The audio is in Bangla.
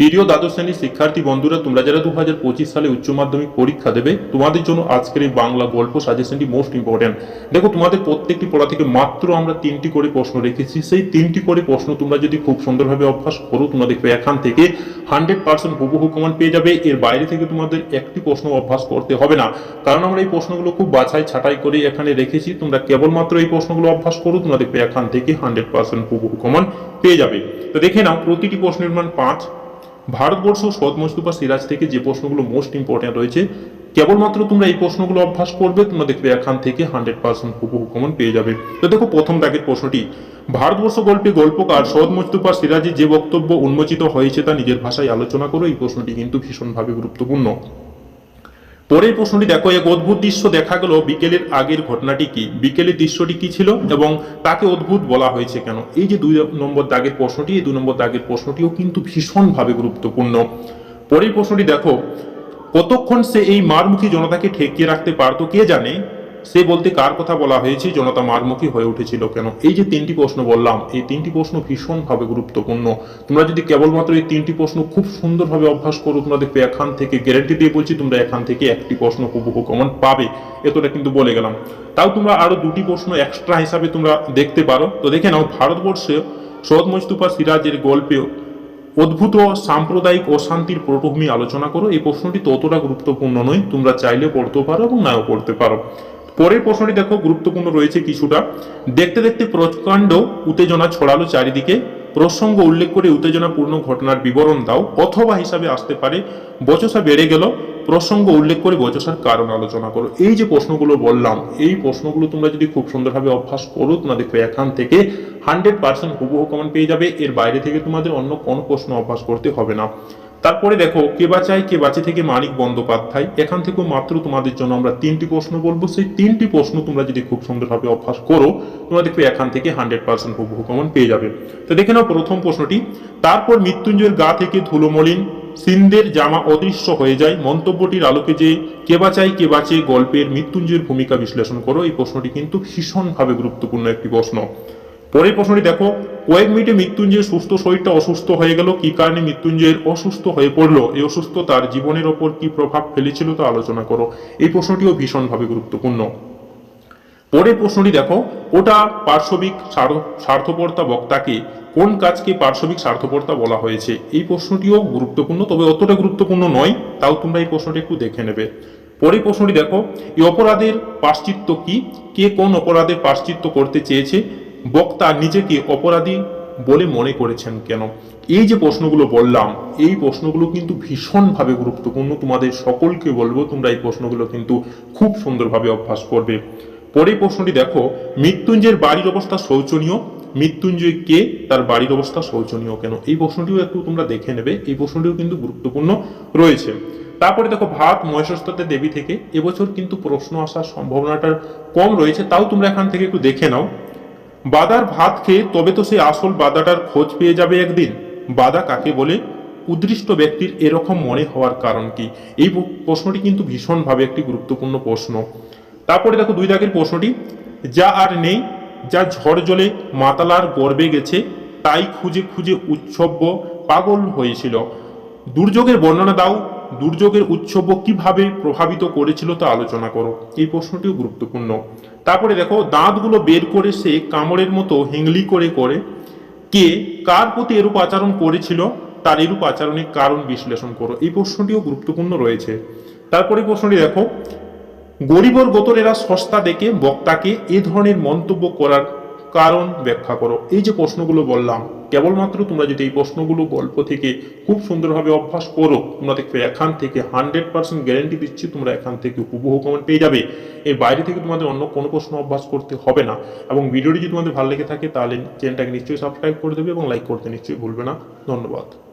প্রিয় দ্বাদশ শ্রেণির শিক্ষার্থী বন্ধুরা, তোমরা যারা দু হাজার পঁচিশ সালে উচ্চ মাধ্যমিক পরীক্ষা দেবে, তোমাদের জন্য আজকের এই বাংলা গল্প সাজেশনটি মোস্ট ইম্পর্টেন্ট দেখো, তোমাদের প্রত্যেকটি পড়া থেকে মাত্র আমরা তিনটি করে প্রশ্ন রেখেছি। সেই তিনটি করে প্রশ্ন তোমরা যদি খুব সুন্দরভাবে অভ্যাস করো, তোমরা দেখবে এখান থেকে হান্ড্রেড পার্সেন্ট হুবহু কমান পেয়ে যাবে। এর বাইরে থেকে তোমাদের একটি প্রশ্ন অভ্যাস করতে হবে না। কারণ আমরা এই প্রশ্নগুলো খুব বাছাই ছাঁটাই করে এখানে রেখেছি। তোমরা কেবলমাত্র এই প্রশ্নগুলো অভ্যাস করো, তোমরা দেখবে এখান থেকে হান্ড্রেড পার্সেন্ট হুবহু কমান পেয়ে যাবে। তো দেখে নাও, প্রতিটি প্রশ্নের মান পাঁচ। ভারতবর্ষ সদমস্তূপা সিরাজ থেকে যে প্রশ্নগুলো মোস্ট ইম্পর্ট্যান্ট রয়েছে, কেবলমাত্র তোমরা এই প্রশ্নগুলো অভ্যাস করবে, তোমরা দেখবে এখান থেকে হান্ড্রেড পার্সেন্ট হুবহু কমন পেয়ে যাবে। তো দেখো, প্রথম দাগের প্রশ্নটি, ভারতবর্ষ গল্পে গল্পকার সদ মুস্তফা সিরাজি যে বক্তব্য উন্মোচিত হয়েছে তা নিজের ভাষায় আলোচনা করো, এই প্রশ্নটি কিন্তু ভীষণভাবে গুরুত্বপূর্ণ। পরের প্রশ্নটি দেখো, এক অদ্ভুত দৃশ্য দেখা গেল বিকেলের আগের ঘটনাটি কি? বিকেলের দৃশ্যটি কি ছিল এবং তাকে অদ্ভুত বলা হয়েছে কেন? এই যে দুই নম্বর দাগের প্রশ্নটি, এই দুই নম্বর দাগের প্রশ্নটিও কিন্তু ভীষণভাবে গুরুত্বপূর্ণ। পরের প্রশ্নটি দেখো, কতক্ষণ সে এই মারমুখী জনতাকে ঠেকিয়ে রাখতে পারতো কে জানে? সে বলতে কার কথা বলা হয়েছে? জনতা মারমুখী হয়ে উঠেছিল কেন? এই যে তিনটি প্রশ্ন বললাম, এই তিনটি প্রশ্ন ভীষণভাবে গুরুত্বপূর্ণ। তোমরা যদি কেবলমাত্র এই তিনটি প্রশ্ন খুব সুন্দরভাবে অভ্যাস করো তোমরা দেখবে এখান থেকে গ্যারেন্টি দিয়ে বলছি, তোমরা এখান থেকে একটি প্রশ্ন হুবহু কমন পাবে। এতটা কিন্তু বলে গেলাম। তাও তোমরা আরও দুটি প্রশ্ন এক্সট্রা হিসাবে তোমরা দেখতে পারো। তো দেখে নাও, ভারতবর্ষে সৈয়দ মুস্তফা সিরাজের গল্পে অদ্ভুত সাম্প্রদায়িক অশান্তির পটভূমি আলোচনা করো। এই প্রশ্নটি ততটা গুরুত্বপূর্ণ নয়, তোমরা চাইলে পড়তেও পারো এবং নাও পড়তে পারো। পরের প্রশ্নটি দেখো, গুরুত্বপূর্ণ রয়েছে কিছুটা। দেখতে দেখতে প্রচণ্ড উত্তেজনা ছড়ালো চারিদিকে। প্রসঙ্গ উল্লেখ করে উত্তেজনাপূর্ণ ঘটনার বিবরণ দাও। অথবা হিসাবে আসতে পারে, বচসা বেড়ে গেল। প্রসঙ্গ উল্লেখ করে বচসার কারণ আলোচনা করো। এই যে প্রশ্নগুলো বললাম, এই প্রশ্নগুলো তোমরা যদি খুব সুন্দরভাবে অভ্যাস করো, তোমরা দেখবে এখান থেকে হান্ড্রেড পার্সেন্ট হুবহু কমন পেয়ে যাবে। এর বাইরে থেকে তোমাদের অন্য কোনো প্রশ্ন অভ্যাস করতে হবে না। তারপরে দেখো, কে বাঁচায়, কে বাঁচে থেকে মানিক বন্দ্যোপাধ্যায়। এখান থেকেও মাত্র তোমাদের জন্য আমরা তিনটি প্রশ্ন বলব। সেই তিনটি প্রশ্ন তোমরা যদি খুব সুন্দরভাবে অভ্যাস করো, তোমরা দেখবে এখান থেকে হান্ড্রেড পার্সেন্ট হুবহু কমন পেয়ে যাবে। তো দেখে নাও প্রথম প্রশ্নটি। তারপর মৃত্যুঞ্জয়ের গা থেকে ধুলোমলিন সিন্ধের জামা অদৃশ্য হয়ে যায়। মন্তব্যটির আলোকে যে কে বাঁচায়, কে বাঁচে গল্পের মৃত্যুঞ্জয়ের ভূমিকা বিশ্লেষণ করো, এই প্রশ্নটি কিন্তু ভীষণভাবে গুরুত্বপূর্ণ একটি প্রশ্ন। পরের প্রশ্নটি দেখো কয়েক মিনিটে মৃত্যুঞ্জয়ের সুস্থ শরীরটা অসুস্থ হয়ে গেল। কি কারণে মৃত্যুঞ্জয়ের অসুস্থ হয়ে পড়ল? এই অসুস্থ তার জীবনের ওপর কি প্রভাব ফেলেছিল তা আলোচনা করো। এই প্রশ্নটিও ভীষণভাবে গুরুত্বপূর্ণ। পরের প্রশ্নটি দেখো ওটা পার্শ্ববিক স্বার্থ- স্বার্থপরতা বক্তাকে কোন কাজকে পার্শ্ববিক স্বার্থপরতা বলা হয়েছে? এই প্রশ্নটিও গুরুত্বপূর্ণ, তবে অতটা গুরুত্বপূর্ণ নয়, তাও তোমরা এই প্রশ্নটি একটু দেখে নেবে। পরের প্রশ্নটি দেখো, এই অপরাধের পাশ্চিত্য কি? কে কোন অপরাধের পাশ্চিত্য করতে চেয়েছে? বক্তা নিজেকে অপরাধী বলে মনে করেছেন কেন? এই যে প্রশ্নগুলো বললাম, এই প্রশ্নগুলো কিন্তু ভীষণভাবে গুরুত্বপূর্ণ। তোমাদের সকলকে বলব, তোমরা এই প্রশ্নগুলো কিন্তু খুব সুন্দরভাবে অভ্যাস করবে। পরে প্রশ্নটি দেখো, মৃত্যুঞ্জয়ের বাড়ির অবস্থা শোচনীয়? মৃত্যুঞ্জয় কে? তার বাড়ির অবস্থা শোচনীয় কেন? এই প্রশ্নটিও একটু তোমরা দেখে নেবে, এই প্রশ্নটিও কিন্তু গুরুত্বপূর্ণ রয়েছে। তারপরে দেখো ভাত মহেশ্বস্তাতে দেবী থেকে এবছর কিন্তু প্রশ্ন আসার সম্ভাবনাটা কম রয়েছে, তাও তোমরা এখান থেকে একটু দেখে নাও। বাদার ভাত খেয়ে তবে তো সেই আসল বাদাটার খোঁজ পেয়ে যাবে একদিন। বাদা কাকে বলে? উদৃষ্ট ব্যক্তির এরকম মনে হওয়ার কারণ কি? এই প্রশ্নটি কিন্তু ভীষণভাবে একটি গুরুত্বপূর্ণ প্রশ্ন। তারপরে দেখো দুই দাগের প্রশ্নটি। যা আর নেই, যা ঝড় জলে মাতালার গর্বে গেছে, তাই খুঁজে খুঁজে উৎসব্য পাগল হয়েছিল। দুর্যোগের বর্ণনা দাও। দুর্যোগের উৎসব কীভাবে প্রভাবিত করেছিল তা আলোচনা করো। এই প্রশ্নটিও গুরুত্বপূর্ণ। তারপরে দেখো, দাঁতগুলো বের করে সে কামড়ের মতো হেংলি করে করে কে কার প্রতি এরূপ আচরণ করেছিল, তার এরূপ আচরণের কারণ বিশ্লেষণ করো। এই প্রশ্নটিও গুরুত্বপূর্ণ রয়েছে। তারপরে প্রশ্নটি দেখো, গরিবর গোতরেরা সস্তা দেখে বক্তাকে এ ধরনের মন্তব্য করার কারণ ব্যাখ্যা করো। এই যে প্রশ্নগুলো বললাম, কেবলমাত্র তোমরা যদি এই প্রশ্নগুলো গল্প থেকে খুব সুন্দরভাবে অভ্যাস করো, তোমরা দেখবে এখান থেকে হান্ড্রেড পার্সেন্ট গ্যারেন্টি দিচ্ছি, তোমরা এখান থেকে হুবহু কমেন্ট পেয়ে যাবে। এর বাইরে থেকে তোমাদের অন্য কোনো প্রশ্ন অভ্যাস করতে হবে না। এবং ভিডিওটি যদি তোমাদের ভালো লেগে থাকে, তাহলে চ্যানেলটাকে নিশ্চয়ই সাবস্ক্রাইব করে দেবে এবং লাইক করতে নিশ্চয়ই ভুলবে না। ধন্যবাদ।